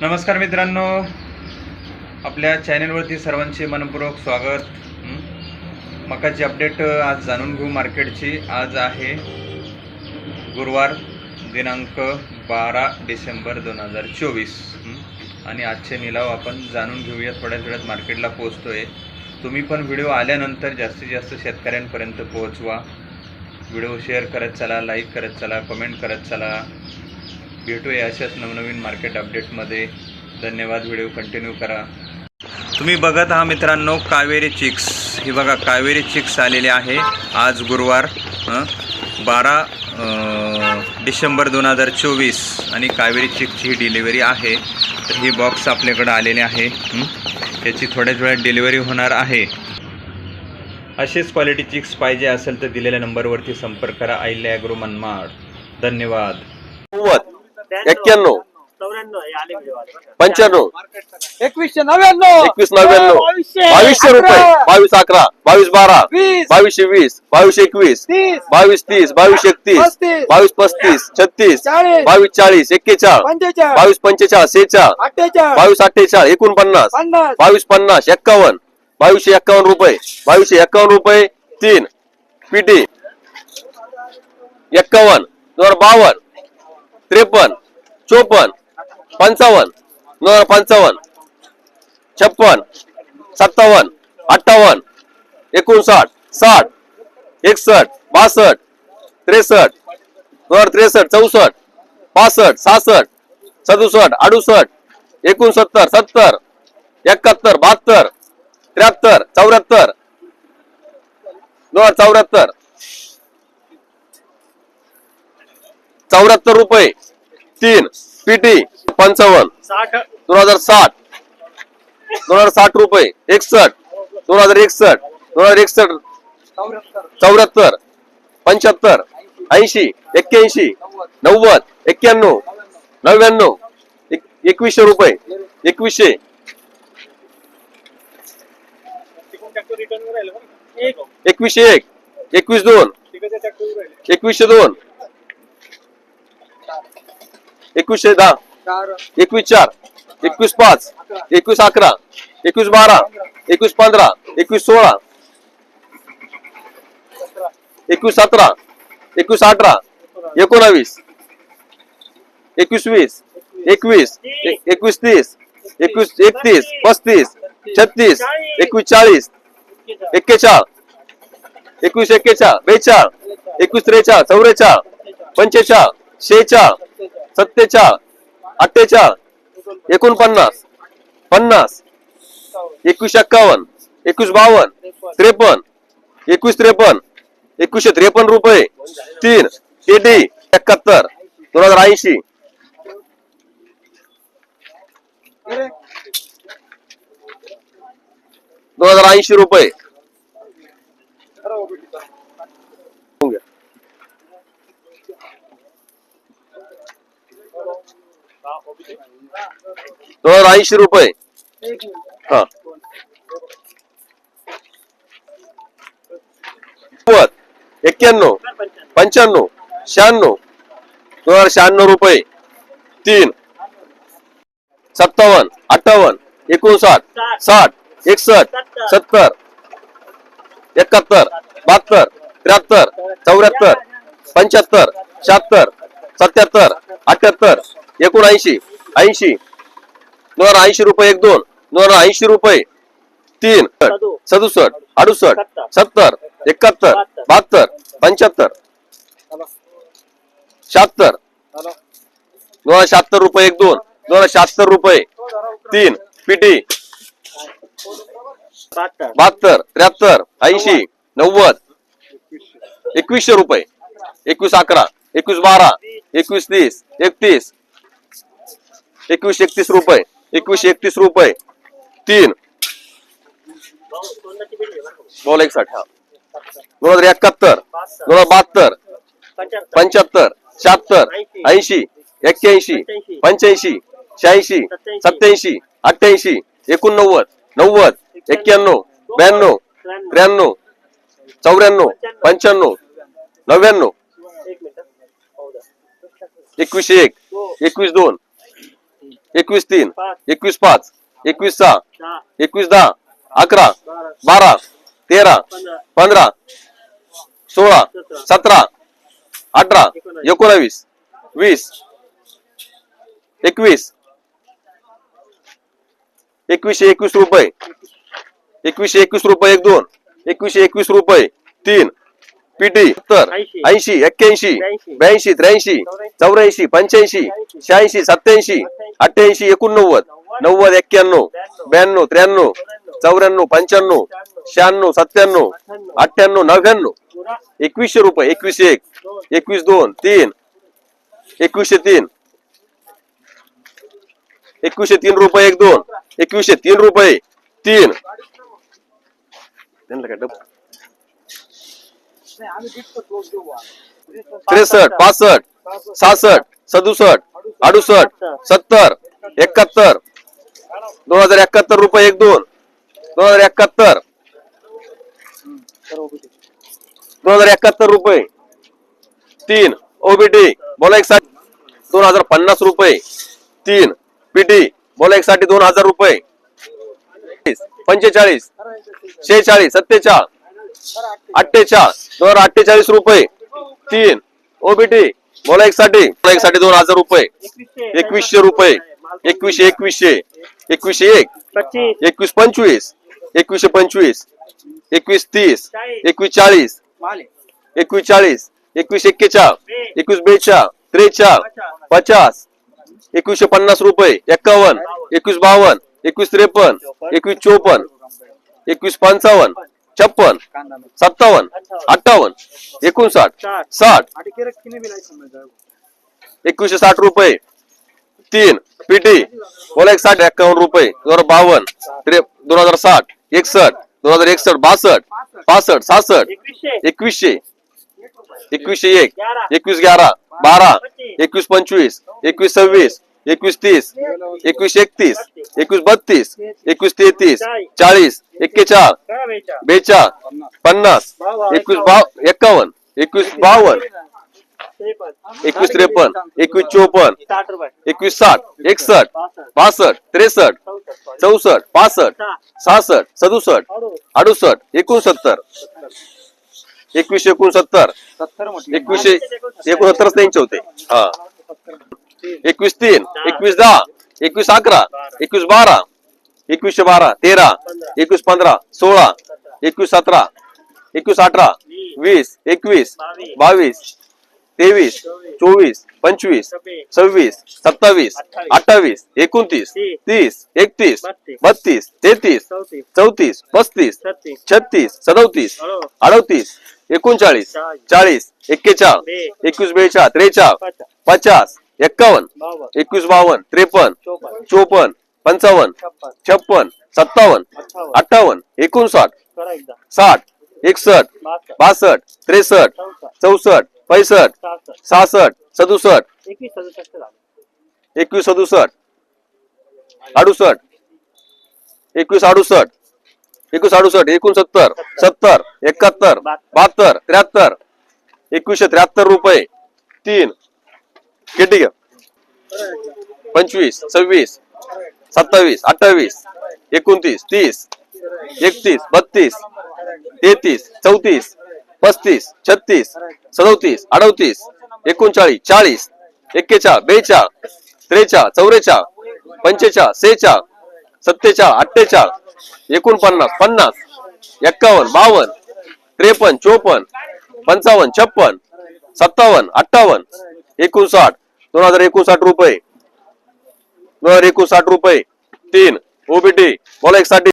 नमस्कार मित्रांनो. आपल्या चॅनेलवरती सर्वांचे मनपूर्वक स्वागत. मकाची अपडेट आज जाणून घेऊ मार्केटची. आज आहे गुरुवार दिनांक बारा डिसेंबर दोन हजार चोवीस. आणि आजचे निलाव आपण जाणून घेऊया थोड्या थोड्यात मार्केटला पोचतोय तुम्ही पण व्हिडिओ आल्यानंतर जास्तीत जास्त शेतकऱ्यांपर्यंत पोहोचवा. व्हिडिओ शेअर करत चला लाईक करत चला कमेंट करत चला. भेटूया अशाच नवनवीन मार्केट अपडेटमध्ये धन्यवाद व्हिडिओ कंटिन्यू करा. तुम्ही बघत आहात मित्रांनो कावेरी चिक्स. ही बघा कावेरी चिक्स आलेले आहे आज गुरुवार बारा डिसेंबर दोन हजार चोवीस. आणि कावेरी चिक्सची ही डिलिव्हरी आहे. तर ही बॉक्स आपल्याकडं आलेले आहे त्याची थोड्याच वेळात डिलिव्हरी होणार आहे. अशीच क्वालिटी चिक्स पाहिजे असेल तर दिलेल्या नंबरवरती संपर्क करा. आईल्या ॲग्रो मनमाड. धन्यवाद. एक्क्याण्णव का? पंच्याण्णव. एकवीसशे नव्याण्णव. एकवीस नव्याण्णव. बावीसशे बावीसशे रुपये. बावीस अकरा. बावीस बारा. वीस. बावीसशे वीस. बावीस एकवीस. बावीस तीस. बावीस एकतीस. बावीस पस्तीस. छत्तीस. बावीस चाळीस. एक्केचाळ पंचेचाळीस. बावीस पंचेचाळ सेचाळ अठ्ठेचाळीस. बावीस अठ्ठेचाळ एकोणपन्नास. पन्नास. बावीस पन्नास. एक्कावन्न. बावीसशे एक्कावन्न रुपये. बावीसशे एक्कावन्न रुपये. तीन. पीटी एक्कावन्न. दोन बावन्न. त्रेपन्न. चोपन्न पंचावन्न दोन हजार पंचावन्न छप्पन सत्तावन्न अठ्ठावन्न एकोणसाठ साठ एकसष्ट बासष्ट त्रेसष्ट दोन हजार त्रेसष्ट चौसष्ट पासष्ट सहासष्ट सदुसष्ट अडुसष्ट एकोणसत्तर सत्तर एकाहत्तर बहात्तर त्र्याहत्तर चौऱ्याहत्तर दोन हजार चौऱ्याहत्तर. चौऱ्याहत्तर रुपये. तीन पीटी पंचावन्न. दोन हजार साठ. दोन हजार साठ रुपये. एकसष्ट. दोन हजार एकसष्ट. दोन हजार एकसष्ट. चौऱ्याहत्तर. पंच्याहत्तर. ऐंशी. एक्क्याऐंशी. नव्वद. एक्क्याण्णव. नव्याण्णव. एक- एकवीसशे रुपये. एकवीसशे. एकवीसशे एक. एकवीस दोन. एकवीसशे दोन. एकवीसशे दहा एकवीस चार एकवीस पाच एकवीस अकरा एकवीस बारा एकवीस पंधरा एकवीस सोळा एकवीस सतरा एकवीस अठरा एकोणावीस एकवीस वीस एकवीस एकवीस तीस एकवीस एकतीस पस्तीस छत्तीस एकवीस चाळीस एक्केचाळ एकवीस एक्केचाळ बेचाळ एकवीस त्रेचाळ चौरेचाळ पंचेचाळ शेचाळ सत्तेचाळ अठ्ठेचाळ एकोणपन्नास पन्नास एकवीस एक्कावन्न एकवीस बावन्न त्रेपन्न एकवीस त्रेपन्न एकवीसशे त्रेपन्न रुपये तीन एटी एकाहत्तर दोन हजार ऐंशी. दोन हजार ऐंशी रुपये. दोन हजार ऐंशी रुपये. हा. एक्क्याण्णव पंच्याण्णव शहाण्णव दोन हजार शहाण्णव रुपये. तीन. सत्तावन्न अठ्ठावन्न एकोणसाठ साठ एकसष्ट सत्तर एकाहत्तर बहात्तर त्र्याहत्तर चौऱ्याहत्तर पंच्याहत्तर शहात्तर सत्याहत्तर अठ्याहत्तर एकोणऐंशी. ऐंशी. दोन हजार ऐंशी रुपये एक दोन. दोन हजार ऐंशी रुपये तीन. सदुसष्ट अडुसष्ट सत्तर एकाहत्तर बहात्तर पंच्याहत्तर. शहात्तर. दोन हजार शहात्तर रुपये एक दोन. दोन हजार शहात्तर रुपये तीन. पीटी. बहात्तर त्र्याहत्तर ऐंशी नव्वद. एकवीसशे रुपये. एकवीस अकरा एकवीस बारा एकवीस तीस एकतीस. एकवीस एकतीस रुपये एकवीस एकतीस रुपये. तीन. दोन एक साठ हा. दोन हजार एकाहत्तर दोन हजार बहात्तर पंच्याहत्तर शहात्तर ऐंशी एक्क्याऐंशी पंच्याऐंशी शहाऐंशी सत्याऐंशी अठ्ठ्याऐंशी एकोणनव्वद नव्वद एक्क्याण्णव ब्याण्णव त्र्याण्णव चौऱ्याण्णव पंच्याण्णव नव्याण्णव. एकवीसशे एक एकवीस दोन एकवीस तीन. एकवीस पाच एकवीस सहा एकवीस दहा अकरा बारा. तेरा पंधरा. सोळा सतरा. अठरा एकोणावीस वीस एकवीस एकवीसशे एकवीस रुपये एकवीसशे एकवीस रुपये एक दोन एकवीसशे एकवीस रुपये तीन पीटी सत्तर ऐंशी. ऐंशी एक्क्याऐंशी ब्याऐंशी. त्र्याऐंशी चौऱ्याऐंशी पंच्याऐंशी शहाऐंशी सत्याऐंशी अठ्ठ्याऐंशी एकोणनव्वद नव्वद एक्क्याण्णव ब्याण्णव त्र्याण्णव चौऱ्याण्णव पंच्याण्णव शहाण्णव सत्त्याण्णव अठ्ठ्याण्णव नव्याण्णव एकवीसशे रुपये एकवीस एक एकवीस दोन तीन एकवीसशे तीन एकवीसशे तीन रुपये एक दोन एकवीसशे तीन रुपये तीन त्रेसष्ट पासष्ट सहासष्ट सदुसष्ट अडुसष्ट सत्तर एकाहत्तर दोन हजार एकाहत्तर रुपये एक दोन दोन हजार एकाहत्तर दोन हजार एकाहत्तर रुपये तीन ओबीटी बोला एक साठी दोन हजार पन्नास रुपये तीन पीटी बोला एक साठी दोन हजार रुपये पंचेचाळीस शेहेचाळीस सत्तेचाळ अठ्ठेचाळ दोन हजार अठ्ठेचाळीस रुपये. तीन. ओबीटी बोला एक साठी एक साठी दोन हजार रुपये. एकवीसशे रुपये. एकवीसशे एकवीसशे. एकवीसशे एक. एकवीस पंचवीस. एकवीसशे पंचवीस. एकवीस तीस. एकवीस चाळीस. एकवीस चाळीस. एकवीस एक्केचाळ एकवीस बेचाळ त्रेचाळ पचास. एकवीसशे पन्नास रुपये. एक्कावन्न. एकवीस बावन्न. एकवीस त्रेपन्न. एकवीस चोपन्न. एकवीस पंचावन्न. छप्पन सत्तावन्न अठ्ठावन्न एकोणसाठ साठ. एकवीसशे साठ रुपये. तीन पीटी बोला एक साठ एक्कावन्न रुपये. दोन हजार बावन्न त्रे दोन हजार साठ एकसष्ट दोन हजार एकसष्ट बासष्ट पासष्ट सहासष्ट एकवीसशे. एकवीसशे एक एकवीस ग्यारा बारा एकवीस पंचवीस एकवीस सव्वीस एकवीस तीस एकवीस एकतीस एकवीस बत्तीस एकवीस तेहतीस चाळीस एक्केचाळ बेचाळ पन्नास एकवीस बाव एक्कावन्न एकवीस बावन्न एकवीस त्रेपन्न एकवीस चोपन्न एकवीस साठ एकसष्ट बासष्ट त्रेसष्ट चौसष्ट पासष्ट सहासष्ट सदुसष्ट अडुसष्ट एकोणसत्तर एकवीसशे एकोणसत्तर एकवीसशे एकोणसत्तरच त्यांचे होते. हा. एकवीस तीन एकवीस दहा एकवीस अकरा एकवीस बारा एकवीसशे बारा तेरा एकवीस पंधरा सोळा एकवीस सतरा एकवीस अठरा वीस एकवीस बावीस तेवीस चोवीस पंचवीस सव्वीस सत्तावीस अठ्ठावीस एकोणतीस तीस एकतीस बत्तीस तेहतीस चौतीस पस्तीस छत्तीस सदोतीस अडतीस एकोणचाळीस चाळीस एक्केचाळ एकवीस बेचाळ त्रेचाळ पचास एक्कावन्न एकवीस बावन्न त्रेपन्न चोपन्न पंचावन्न छप्पन सत्तावन्न अठ्ठावन्न एकोणसाठ साठ एकसष्ट बासष्ट त्रेसष्ट चौसष्ट पैसष्ट सहासष्ट सदुसष्ट एकवीस सदुसष्ट झालं. एकवीस सदुसष्ट अडुसष्ट एकवीस अडुसष्ट एकवीस अडुसष्ट एकोणसत्तर सत्तर एकाहत्तर बहात्तर त्र्याहत्तर एकवीसशे त्र्याहत्तर रुपये तीन किती घ्या पंचवीस सव्वीस सत्तावीस अठ्ठावीस एकोणतीस तीस एकतीस बत्तीस तेहतीस चौतीस पस्तीस छत्तीस सदोतीस अडतीस एकोणचाळीस चाळीस एक्केचाळ बेचाळ त्रेचाळ चौरेचाळ पंचेचाळ सेचाळ सत्तेचाळ अठ्ठेचाळ एकोणपन्नास पन्नास एक्कावन्न बावन्न त्रेपन्न चोपन्न पंचावन्न छप्पन सत्तावन्न अठ्ठावन्न एकोणसाठ. दोन हजार एकोणसाठ रुपये. दोन हजार एकोणसाठ रुपये. तीन. ओबीटी बोला एक साठी